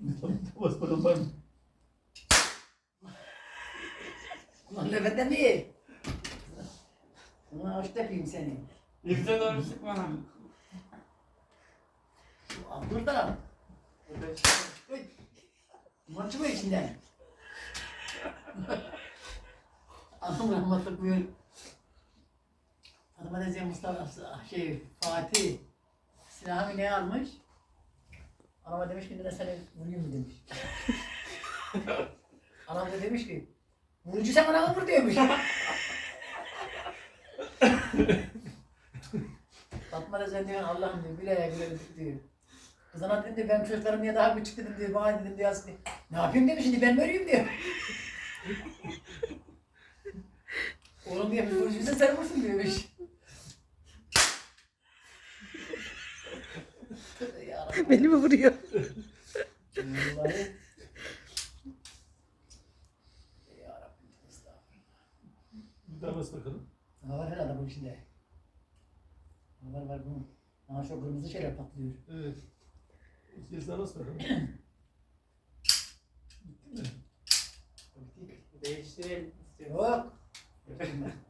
Bas bakalım var mı? Ulan Levent'e mi? Ulan hoş yapayım seni. Yüzde doğru sıkma. Al Burada. Uy. Duman çıkıyor içinden. Anam rahmetli buyur. Hanıma diyeceğim Mustafa, şey Fatih. Silahımı ne almış? Anama demiş ki ne seni vurayım mı demiş. Anam da demiş ki vurucu sen bana vur diyormuş. Fatma da sen diyor Allah'ım diyor bile bile diyor. Kızana dedim de ben çocuklarım niye daha küçük dedim diyor. Bana dedim diyor aslında. Ne yapayım demiş şimdi ben mi öleyim diyor. Oğlum diyor vurucuysa sen vursun diyormuş. Beni mi vuruyor? Bir daha bas bakalım. Ne var herhalde bunun içinde? Ne var var bunun. Aha şu kırmızı şeyler patlıyor. Evet. Bir kez daha bas bakalım. Değiştirelim. Yok.